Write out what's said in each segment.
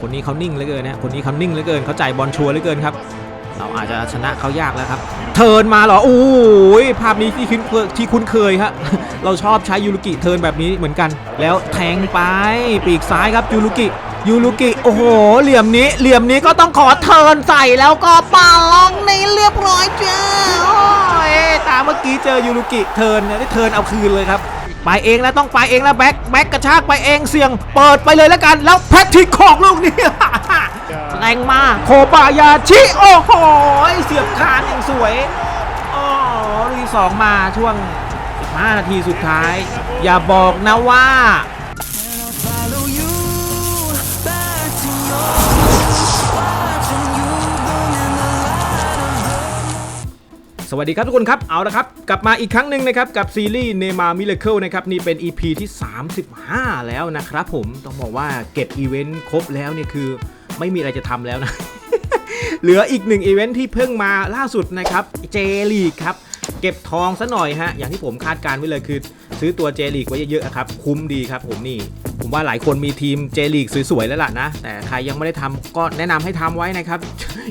คนนี้เขานิ่งเหลือเกินนะคนนี้เขานิ่งเหลือเกินเขาจ่ายบอลชัวร์เหลือเกินครับ เราอาจจะชนะเขายากแล้วครับ เทิร์นมาเหรอโอ้ยภาพนี้ที่คุ้นเคยที่คุ้นเคยครับเราชอบใช้ยูรุกิเทิร์นแบบนี้เหมือนกัน แล้วแทงไปปีกซ้ายครับยูรุกิยูรุกิโอ้โห เหลี่ยมนี้ เหลี่ยมนี้ก็ต้องขอเทิร์นใส่แล้วก็ปาล็อกในเรียบร้อยจ้าโอ้ยตามเมื่อกี้เจอยูรุกิเทิร์นได้เทิร์นเอาคืนเลยครับ ไปเองแล้วต้องไปเองแล้วแบ็คแบ็คกระชากไปเองเสี่ยง เปิดไปเลยแล้วกัน แล้วแพทริกของลูกนี้ แรงมากโคบายาชิ โอ้โหเสียบคานอย่างสวยอ๋อลีสองมาช่วง 15 นาทีสุดท้าย อย่าบอกนะว่า วัสดีครับทุกคนครับ เอาละครับ กลับมาอีกครั้งหนึ่งนะครับ กับซีรีส์เนมามิเลเคิลนะครับ นี่เป็น EP ที่ 35 แล้วนะครับผมต้องบอกว่าเก็บอีเวนต์ครบแล้วเนี่ยคือไม่มีอะไรจะทำแล้วนะ เหลืออีกหนึ่งอีเวนท์ที่เพิ่งมาล่าสุดนะครับเจลีครับเก็บทองซะหน่อยฮะ อย่างที่ผมคาดการณ์ไว้เลยคือ ซื้อตัวเจลีกไว้เยอะๆอะครับ คุ้มดีครับผมนี่ ผมว่าหลายคนมีทีมเจลีกสวยๆแล้วล่ะนะ แต่ใครยังไม่ได้ทำก็แนะนำให้ทำไว้นะครับ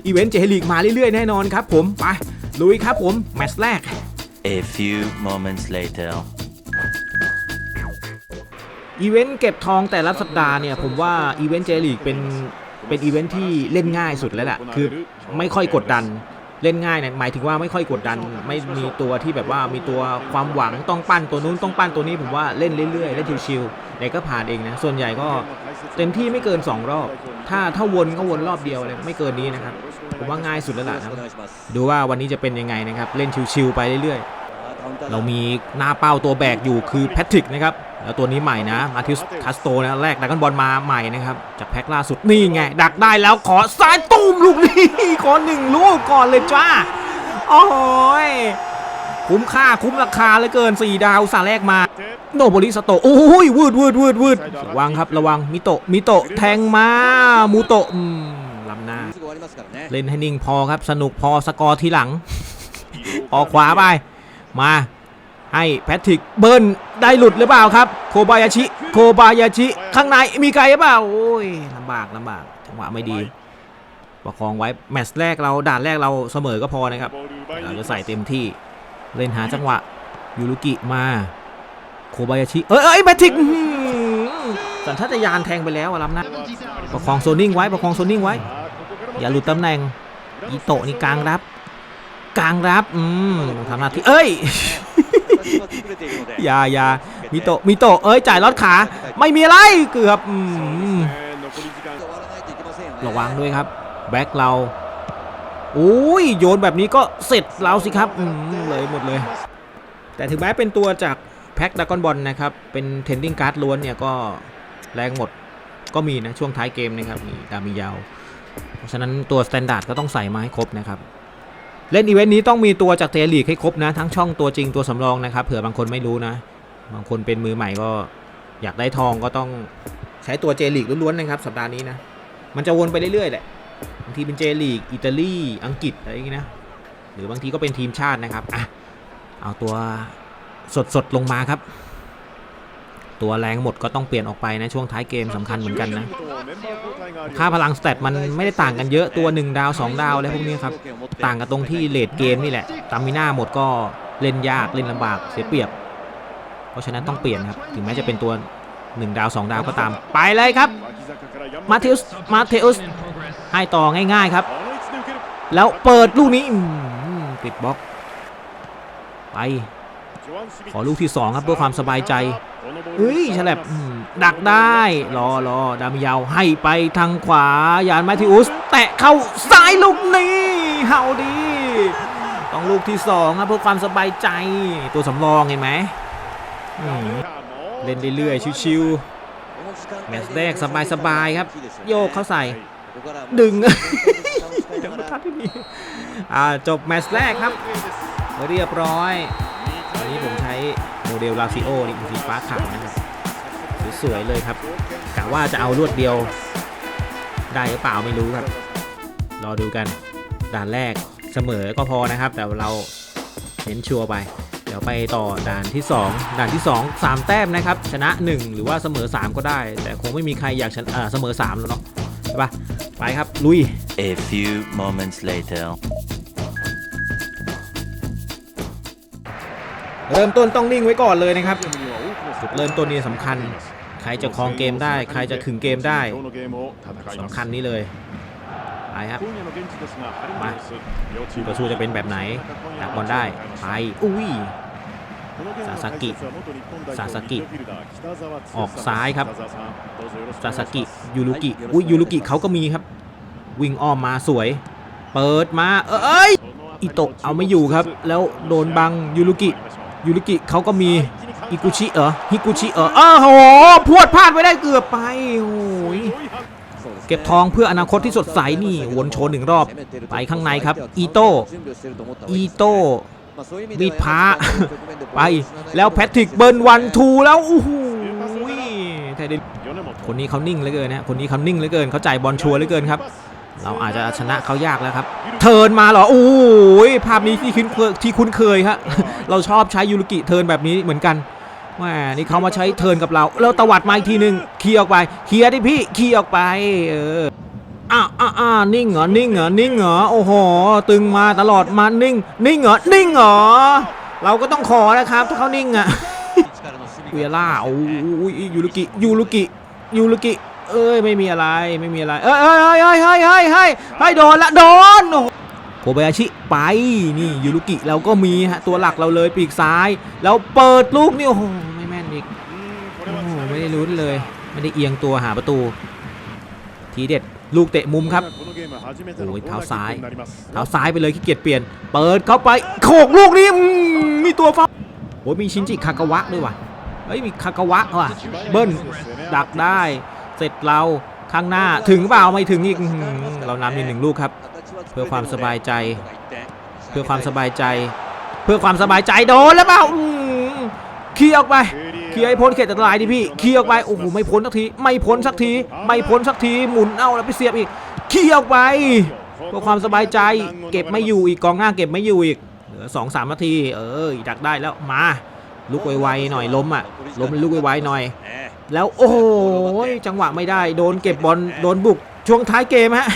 อีเวนต์เจลีกมาเรื่อยๆแน่นอนครับผม ไป ลุยครับผมแมตช์แรก A few moments later. อีเวนต์เก็บทองแต่ละสัปดาห์เนี่ยผมว่าอีเวนต์เจลีกเป็นเป็นอีเวนต์ที่เล่นง่ายสุดแล้วแหละคือไม่ค่อยกดดันเล่นง่ายเนี่ยหมายถึงว่าไม่ค่อยกดดัน ไม่มีตัวที่แบบว่ามีตัวความหวังต้องปั้นตัวนู้นต้องปั้นตัวนี้ผมว่าเล่นเรื่อยๆเล่นชิวๆเด็กก็ผ่านเองนะส่วนใหญ่ก็เต็มที่ไม่เกิน 2 รอบ ถ้าถ้าวนก็วนรอบเดียวเลยไม่เกินนี้นะครับ ผมว่าง่ายสุดแล้วล่ะนะครับดูว่าวันนี้จะเป็นยังไงนะครับ เล่นชิวๆไปเรื่อยๆ เรามีหน้าเป้าตัวแบกอยู่คือแพทริกนะครับแล้วตัวนี้ใหม่นะมาทิสทัสโตนะแรกดักกันบอลมาใหม่นะครับจากแพ็คล่าสุดนี่ไง ดักได้แล้วขอซ้ายตูมลูกนี้ขอหนึ่งลูกก่อนเลยจ้าโอ้โหยคุ้มค่าคุ้มราคาเหลือเกิน 4 ดาวสาแรกมา โนโบริสโตะโอ้ยวืดวืดวืดวืดระวังครับระวังมิโตะมิโตะแทงมามูโตะอืมลำหน้า เล่นให้นิ่งพอครับสนุกพอสกอร์ทีหลัง ออกขวาไป มาให้แพทริกเบิร์นได้หลุดหรือเปล่าครับ โคบายาชิ โคบายาชิ ข้างในมีใครหรือเปล่า โอ้ยลำบากลำบากจังหวะไม่ดี ประคองไว้ แมตช์แรกเราด่านแรกเราเสมอก็พอนะครับ เราจะใส่เต็มที่เล่นหาจังหวะ ยูรุกิมา โคบายาชิ เอ้ยเอ้ยแพทริกสัญชาตญาณแทงไปแล้วอะล้ำนะประคองโซนิ่งไว้ประคองโซนิ่งไว้ อย่าหลุดตำแหน่งอีโตะนี่กลางรับ กลางรับ อืมทำหน้าที่เอ้ยอย่าอย่ามิโตะมิโตะเอ้ยจ่ายลอดขา ไม่มีอะไรเกือบอืมระวังด้วยครับ แบ็คเราโอ้ยโยนแบบนี้ก็เสร็จเราสิครับอืมเลยหมดเลย แต่ถึงแม้เป็นตัวจากแพ็คดากอนบอลนะครับ เป็นเทนดิ้งการ์ดล้วนเนี่ยก็แรงหมดก็มีนะ ช่วงท้ายเกมนะครับ มีดามียาว เพราะฉะนั้นตัวสแตนดาร์ดก็ต้องใส่มาให้ครบนะครับ เล่นอีเวนต์นี้ต้องมีตัวจากเทลีกให้ครบนะ ทั้งช่องตัวจริงตัวสำรองนะครับเผื่อบางคนไม่รู้นะ บางคนเป็นมือใหม่ก็อยากได้ทองก็ต้องใช้ตัวเจลีกล้วนๆนะครับสัปดาห์นี้นะมันจะวนไปเรื่อยๆแหละบางทีเป็นเจลีกอิตาลีอังกฤษอะไรอย่างงี้นะหรือบางทีก็เป็นทีมชาตินะครับอะเอาตัวสดๆลงมาครับ ตัวแรงหมดก็ต้องเปลี่ยนออกไปนะช่วงท้ายเกมสำคัญเหมือนกันนะ ค่าพลังสเตตมันไม่ได้ต่างกันเยอะตัว 1 ดาว 2 ดาวอะไรพวกนี้ครับ ต่างกันตรงที่เลดเกมนี่แหละตามิน่าหมดก็เล่นยากเล่นลำบากเสียเปรียบ เพราะฉะนั้นต้องเปลี่ยนครับ ถึงแม้จะเป็นตัว 1 ดาว 2 ดาวก็ตาม ไปเลยครับมาเทอุสมาเทอุสให้ต่อง่าย ๆครับ แล้วเปิดลูกนี้อืมปิดบล็อกไป ขอลูกที่ 2 ครับเพื่อความสบายใจเฮ้ยฉลับอืมดักได้ รอรอดามยาวให้ไปทางขวายานมาทิอุส แตะเข้าซ้ายลูกนี้เฮาดีต้องลูกที่สองครับเพื่อความสบายใจตัวสำรองเห็นไหมอืมเล่นเรื่อยๆชิวๆแมตช์แรกสบายๆครับ โยกเข้าใส่ดึงเดี๋ยวมาทัดที่นี่อ่าจบแมตช์แรกครับ เรียบร้อย วันนี้ผมใช้โมเดลลาซิโอนี่สีฟ้าขาวนะครับสวยๆเลยครับกะว่าจะเอารวดเดียว ได้หรือเปล่าไม่รู้ครับ รอดูกันด่านแรกเสมอก็พอนะครับ แต่เราเน้นชัวร์ไป เดี๋ยวไปต่อด่านที่ 2 ด่านที่ 2 3 แต้มนะครับ ชนะ 1 หรือว่าเสมอ 3 ก็ได้ แต่คงไม่มีใครอยากชนะเสมอ 3 แล้วเนาะใช่ปะไปครับลุย A few moments later. เริ่มต้นต้องนิ่งไว้ก่อนเลยนะครับจุดเริ่มต้นนี่สำคัญ ใครจะครองเกมได้ ใครจะขึงเกมได้สำคัญนี้เลยไปครับมาคู่ต่อสู้จะเป็นแบบไหนดักบอลได้ไปอุ้ยซาซากิซาซากิ ออกซ้ายครับซาสกิยูรุกิอุ้ยยูรุกิเขาก็มีครับ วิ่งอ้อมมาสวย เปิดมาเอ้ยอิโตะเอาไม่อยู่ครับ แล้วโดนบังยูรุกิ ยูรุกิเขาก็มีอิกุชิเออฮิกุชิเอออ้าวโหพวดพลาดไปได้เกือบไปโอ้ยเก็บทองเพื่ออนาคตที่สดใสนี่วนโชว์หนึ่งรอบไปข้างในครับอีโต้อีโต้มีดพระไปแล้วแพทริกเบิร์นวันทูแล้วโอ้โหคนนี้เขานิ่งเหลือเกินนะคนนี้เขานิ่งเหลือเกินเขาจ่ายบอลชัวร์เหลือเกินครับ เราอาจจะชนะเขายากแล้วครับ เทิร์นมาเหรอโอ้ยภาพนี้ที่คุ้นเคยที่คุ้นเคยครับเราชอบใช้ยูรุกิเทิร์นแบบนี้เหมือนกันแหมนี่เขามาใช้เทิร์นกับเรา แล้วตวัดมาอีกทีหนึ่งเคลียร์ออกไปเคลียร์ดิพี่เคลียร์ออกไปเอออ้าวอ้าวอ้านิ่งเหรอนิ่งเหรอนิ่งเหรอโอ้โหตึงมาตลอดมานิ่ง นิ่งเหรอนิ่งเหรอเราก็ต้องขอนะครับถ้าเขานิ่งอะเวล่าโอ้ยยูรุกิยูรุกิยูรุกิ เอ้ยไม่มีอะไรไม่มีอะไรเอ้ยเอ้ยเอ้ยเอ้ยเฮ้ยเฮ้ยเฮ้ยเฮ้ยโดนละโดนโอ้โหโคเบยาชิไปนี่ยูรุกิเราก็มีฮะตัวหลักเราเลยปีกซ้าย แล้วเปิดลูกนี่โอ้โหไม่แม่นอีกโอ้โหไม่ได้ลุ้นเลย ไม่ได้เอียงตัวหาประตู ทีเด็ดลูกเตะมุมครับโอ้ยเท้าซ้ายเท้าซ้ายไปเลยขี้เกียจเปลี่ยน เปิดเข้าไปโขกลูกนี้มมีตัวฟ้าโอ้ยมีชินจิคากาวะด้วยว่ะเฮ้ยมีคากาวะว่ะเบิ้ลดักได้ เสร็จเราข้างหน้าถึงเปล่าไม่ถึงอีกอื้อหือเรานำอีกหนึ่งลูกครับ เพื่อความสบายใจ เพื่อความสบายใจ เพื่อความสบายใจโดนแล้วเปล่าอื้อเคลียร์ออกไปเคลียร์ให้พ้นเขตอันตรายดิพี่เคลียร์ออกไปโอ้โหไม่พ้นสักทีไม่พ้นสักทีไม่พ้นสักทีหมุนเอาแล้วไปเสียบอีกเคลียร์ออกไปเพื่อความสบายใจ เก็บไม่อยู่อีกกองหน้าเก็บไม่อยู่อีกเหลือสองสามนาที เออดักได้แล้วมาลุกไวๆหน่อยล้มอะล้มลุกไวๆหน่อย แล้วโอ้โหจังหวะไม่ได้ โดนเก็บบอลโดนบุกช่วงท้ายเกมฮะ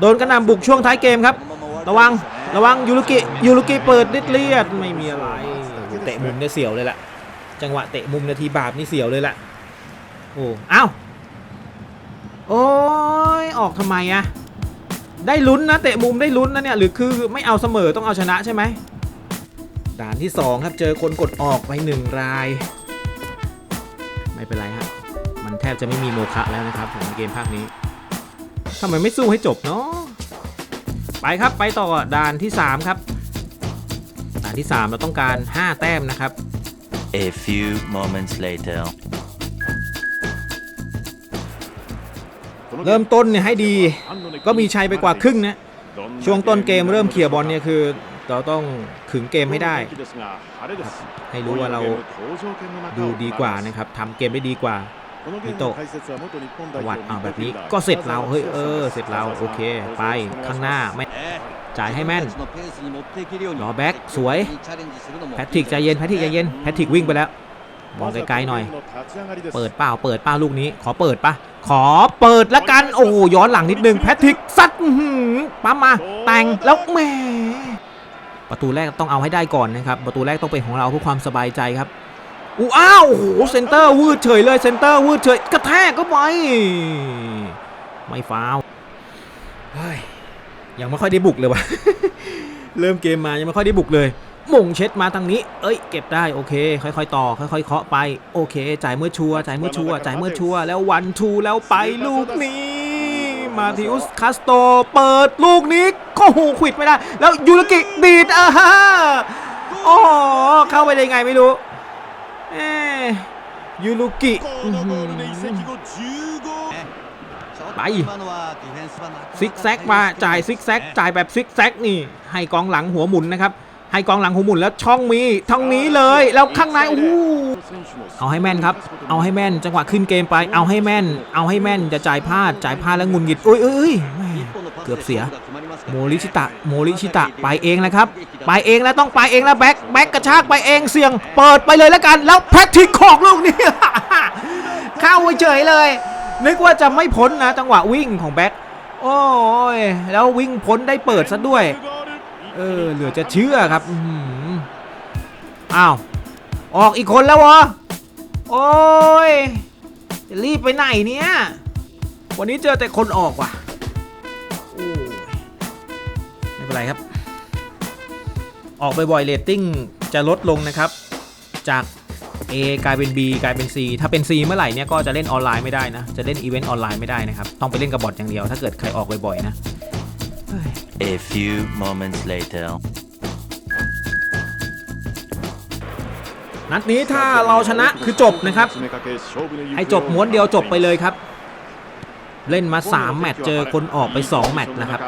โดนกระนำบุกช่วงท้ายเกมครับ ระวังระวังยูรุกิยูรุกิเปิดเลียดๆไม่มีอะไรเตะมุมเนี่ยเสียวเลยล่ะ จังหวะเตะมุมนาทีบาปนี่เสียวเลยล่ะโอ้เอ้าโอ้ยออกทำไมอะได้ลุ้นนะเตะมุมได้ลุ้นนะเนี่ยหรือคือไม่เอาเสมอต้องเอาชนะใช่ไหมด่านที่ 2 ครับเจอคนกดออกไปหนึ่งราย ไม่เป็นไรฮะ มันแทบจะไม่มีโมฆะแล้วนะครับผมในเกมภาคนี้ทำไมไม่สู้ให้จบเนาะไปครับไปต่อด่านที่ 3 ครับ ด่านที่ 3 เราต้องการ 5 แต้มนะครับ A few moments later. เริ่มต้นเนี่ยให้ดีก็มีชัยไปกว่าครึ่งนะช่วงต้นเกมเริ่มเขี่ยบอลเนี่ยคือ เราต้องขึงเกมให้ได้ ให้รู้ว่าเราดูดีกว่านะครับทำเกมได้ดีกว่ามิโตะประวัวัดเอาแบบนี้ก็เสร็จเราเฮ้ยเออเสร็จเราโอเค ไปข้างหน้าไม่จ่ายให้แม่นรอแบ็กสวยแพทริกใจเย็นแพทริกใจเย็นแพทริกวิ่งไปแล้วมองไกลๆหน่อย เปิดเปล่าเปิดเปล่าลูกนี้ ขอเปิดปะขอเปิดละกันโอ้ย้อนหลังนิดนึงแพทริกซัดอื้อหือปั๊มมาแต่งแล้วแหม ประตูแรกต้องเอาให้ได้ก่อนนะครับ ประตูแรกต้องเป็นของเราเพื่อความสบายใจครับอู้อ้าวโอ้โหเซนเตอร์วืดเฉยเลยเซนเตอร์วืดเฉยกระแทกก็ไปไม่ฟาวเฮ้ยยังไม่ค่อยได้บุกเลยวะเริ่มเกมมายังไม่ค่อยได้บุกเลยมงเช็ดมาทางนี้ เอ้ย เก็บได้โอเค ค่อยๆ ต่อ ค่อยๆ เคาะไป โอเค จ่ายเมื่อชัวร์จ่ายเมื่อชัวร์จ่ายเมื่อชัวร์แล้ววันทูแล้วไปลูกนี้ มาทิอุสคาสโตเปิดลูกนี้ก็หูขวิดไม่ได้ แล้วยูรกิดีดอ่าฮะโอ้เข้าไปได้ไงไม่รู้เอ้ยยูรุกิไปซิกแซกมาจ่ายซิกแซกจ่ายแบบซิกแซกนี่ ให้กองหลังหัวหมุนนะครับ ให้กองหลังหัวหมุนแล้วช่องมีทั้งนี้เลย แล้วข้างในโอ้โหเอาให้แม่นครับ เอาให้แม่นจังหวะขึ้นเกมไป เอาให้แม่น เอาให้แม่นจะจ่ายพลาดจ่ายพลาดแล้วงุนหงิดอุ้ยเอ้ยเอ้ยเกือบเสียโมริชิตะโมริชิตะไปเองแล้วครับ ไปเองแล้วต้องไปเองแล้วแบ็คแบ็คกระชากไปเองเสี่ยง เปิดไปเลยแล้วกัน แล้วแพทริกของลูกนี้เข้าไปเฉยเลย นึกว่าจะไม่พ้นนะจังหวะวิ่งของแบ็คโอ้ยแล้ววิ่งพ้นได้เปิดซะด้วย เออเหลือจะเชื่อครับอ้าวออกอีกคนแล้ววะโอ้ยจะรีบไปไหนเนี่ยวันนี้เจอแต่คนออกว่ะไม่เป็นไรครับ ออกบ่อยๆเรตติ้งจะลดลงนะครับ จาก A กลายเป็น B กลายเป็น C ถ้าเป็น C เมื่อไหร่เนี่ยก็จะเล่นออนไลน์ไม่ได้นะ จะเล่นอีเวนต์ออนไลน์ไม่ได้นะครับ ต้องไปเล่นกับบอทอย่างเดียว ถ้าเกิดใครออกบ่อยๆนะ A few moments later. นัดนี้ถ้าเราชนะคือจบนะครับ ให้จบม้วนเดียวจบไปเลยครับ เล่นมา 3 แมตช์เจอคนออกไป 2 แมตช์นะครับ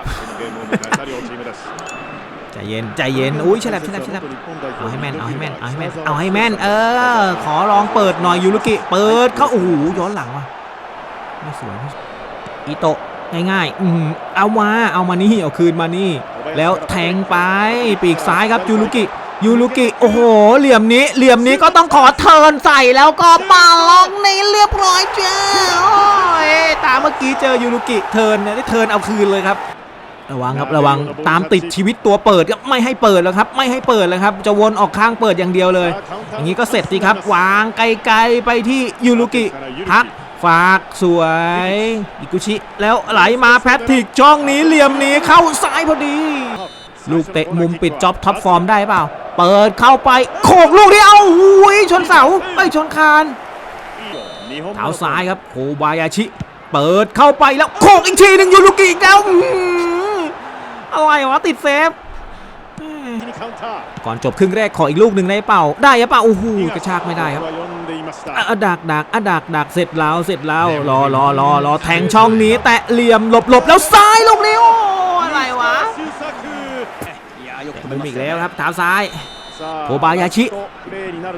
ใจเย็นใจเย็น อุ้ยฉลับฉลับฉลับเอาให้แม่นเอาให้แม่นเอาให้แม่นเอาให้แม่น เออ ขอลองเปิดหน่อยยูรุกิ เปิดเข้าโอ้โหย้อนหลังว่ะไม่สวยอีโตะ ง่ายๆอืมเอามาเอามานี่เอาคืนมานี่ แล้วแทงไปปีกซ้ายครับยูรุกิยูรุกิโอ้โห เหลี่ยมนี้เหลี่ยมนี้ก็ต้องขอเทิร์นใส่แล้วก็ปาล็อกนี่เรียบร้อยจ้าโอ้ยตามเมื่อกี้เจอยูรุกิเทิร์นเนี่ยได้เทิร์นเอาคืนเลยครับ ระวังครับระวังตามติดชีวิตตัวเปิดครับไม่ให้เปิดแล้วครับ ไม่ให้เปิดแล้วครับ จะวนออกข้างเปิดอย่างเดียวเลย อย่างนี้ก็เสร็จสิครับวางไกลๆไปที่ยูรุกิพัก ฝากสวย อิกุชิ แล้วไหลมาแพทริกช่องนี้เหลี่ยมนี้เข้าซ้ายพอดี ลูกเตะมุมปิดจ็อบท็อปฟอร์มได้เปล่า เปิดเข้าไปโขกลูกนี้เอาหุยชนเสาไอยชนคานเท้าซ้ายครับโคบายาชิ เปิดเข้าไปแล้วโขกอีกทีหนึ่งยูรุกิอีกแล้วอื้อหืออะไรวะติดเซฟ ก่อนจบครึ่งแรกขออีกลูกหนึ่งได้เปล่า ได้หรือเปล่าโอ้โหกระชากไม่ได้ครับอะดักดักอะดักดักเสร็จแล้วเสร็จแล้วรอรอรอรอแทงช่องนี้ แตะเหลี่ยมหลบหลบแล้วซ้ายลูกนี้โอ้อะไรวะมุมอีกแล้วครับเท้าซ้ายโอบายาชิ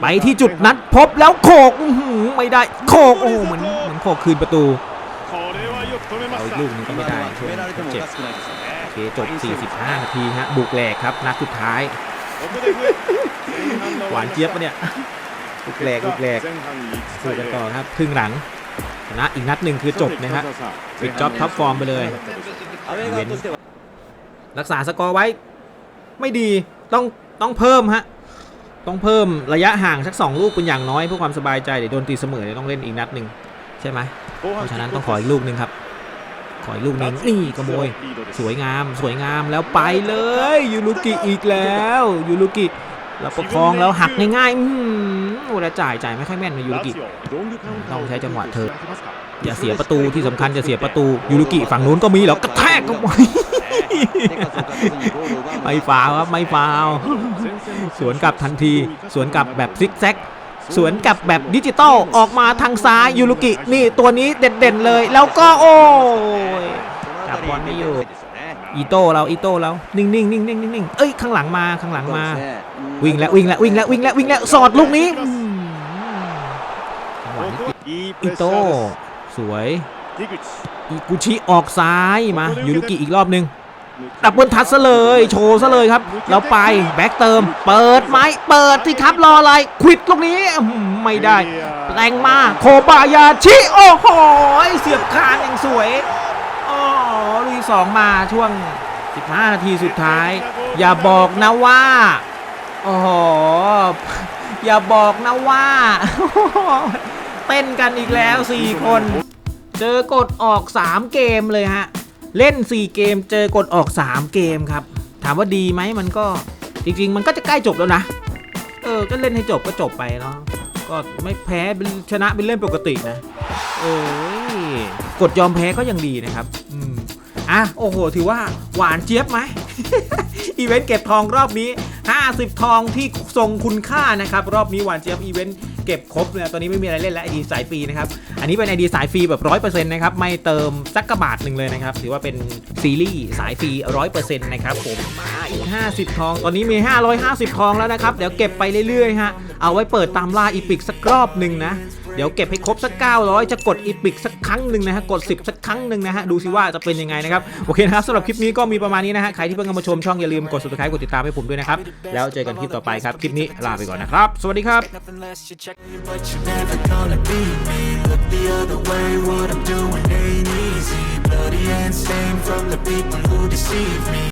ไปที่จุดนัดพบแล้วโขกอื้อหือไม่ได้โขกโอ้เหมือนเหมือนโขกคืนประตูเอาลูกนึงก็ไม่ได้เจ็บ เคจบ 45 นาทีฮะบุกแหลกครับนัดสุดท้าย หวานเจี๊ยบปะเนี่ยบุกแหลกบุกแหลกสู้กันต่อครับครึ่งหลังชนะอีกนัดหนึ่งคือจบนะฮะปิดจ็อบท็อปฟอร์มไปเลยเว้นรักษาสกอร์ไว้ ไม่ดีต้องต้องเพิ่มฮะต้องเพิ่มระยะห่างสักสองลูกเป็นอย่างน้อยเพื่อความสบายใจเดี๋ยวโดนตีเสมอเดี๋ยวต้องเล่นอีกนัดหนึ่งใช่ไหมเพราะฉะนั้นต้องขออีกลูกหนึ่งครับ ขออีกลูกหนึ่งนี่ขโมย สวยงาม สวยงามแล้วไปเลย ยูรุกิอีกแล้ว ยูรุกิแล้วประคองแล้วหักง่ายๆอืมโอ้แล้วจ่ายจ่ายไม่ค่อยแม่นนะยูรุกิต้องใช้จังหวะเธออย่าเสียประตูที่สำคัญจะเสียประตูยูรุกิฝั่งนู้นก็มีแล้วกระแทกเข้าไปไม่ฟาวครับไม่ฟาวสวนกลับทันที สวนกลับแบบซิกแซก สวนกลับแบบดิจิตอลออกมาทางซ้ายยูรุกินี่ตัวนี้เด่นๆเลย แล้วก็โอ้ยจับบอลไม่อยู่อีโต้เราอีโต้เรานิ่งๆนิ่งๆนิ่งๆนิ่งๆเอ้ยข้างหลังมาข้างหลังมา วิ่งแล้ววิ่งแล้ววิ่งแล้ววิ่งแล้ววิ่งแล้วสอดลูกนี้อืมจังหวะนี้อีโต้สวยอีกุชิออกซ้ายมายูรุกิอีกรอบหนึง ดับเบิลทัชซะเลย โชว์ซะเลยครับแล้วไปแบ็กเติม เปิดไหมเปิดสิครับรออะไรควิดลูกนี้ไม่ได้แรงมาโคบายาชิ โอ้โหเสียบคานอย่างสวยอ๋อลุยสองมาช่วง 15 นาทีสุดท้าย อย่าบอกนะว่าโอ้โหอย่าบอกนะว่า เต้นกันอีกแล้ว 4 คน เจอกดออก 3 เกมเลยฮะ เล่น 4 เกมเจอกดออก 3 เกมครับ ถามว่าดีไหมมันก็จริง ๆ มันก็จะใกล้จบแล้วนะ เออ ก็เล่นให้จบก็จบไปเนาะก็ไม่แพ้ชนะเป็นเล่นปกตินะเอ้ยกดยอมแพ้ก็ยังดีนะครับอืมอะโอ้โห ถือว่าหวานเจี๊ยบไหมอีเวนต์เก็บทองรอบนี้ 50 ทองที่ทรงคุณค่านะครับ รอบนี้หวานเจี๊ยบอีเวนต์ เก็บครบเลยตอนนี้ไม่มีอะไรเล่นแล้วไอดีสายฟรีนะครับ อันนี้เป็นไอดีสายฟรีแบบ100%นะครับ ไม่เติมสักกระบาทหนึ่งเลยนะครับ ถือว่าเป็นซีรีส์สายฟรีร้อยเปอร์เซ็นต์นะครับผม มาอีก 50 ทอง ตอนนี้มี 550 ทองแล้วนะครับ เดี๋ยวเก็บไปเรื่อยๆฮะ เอาไว้เปิดตามล่าอีพิกสักรอบหนึ่งนะ เดี๋ยวเก็บให้ครบสัก 900 จะกดอีพิกสักครั้งหนึ่งนะฮะ กด 10 สักครั้งหนึ่งนะฮะ ดูสิว่าจะเป็นยังไงนะครับ โอเคนะครับสำหรับคลิปนี้ก็มีประมาณนี้นะฮะ ใครที่เพิ่งเข้ามาชมช่องอย่าลืมกด subscribe กดติดตามให้ผมด้วยนะครับ แล้วเจอกันคลิปต่อไปครับ คลิปนี้ลาไปก่อนนะครับ สวัสดีครับ Nothing less, you check me, but you're never gonna be me. Look the other way, what I'm doing ain't easy. Bloody and stained from the people who deceive me.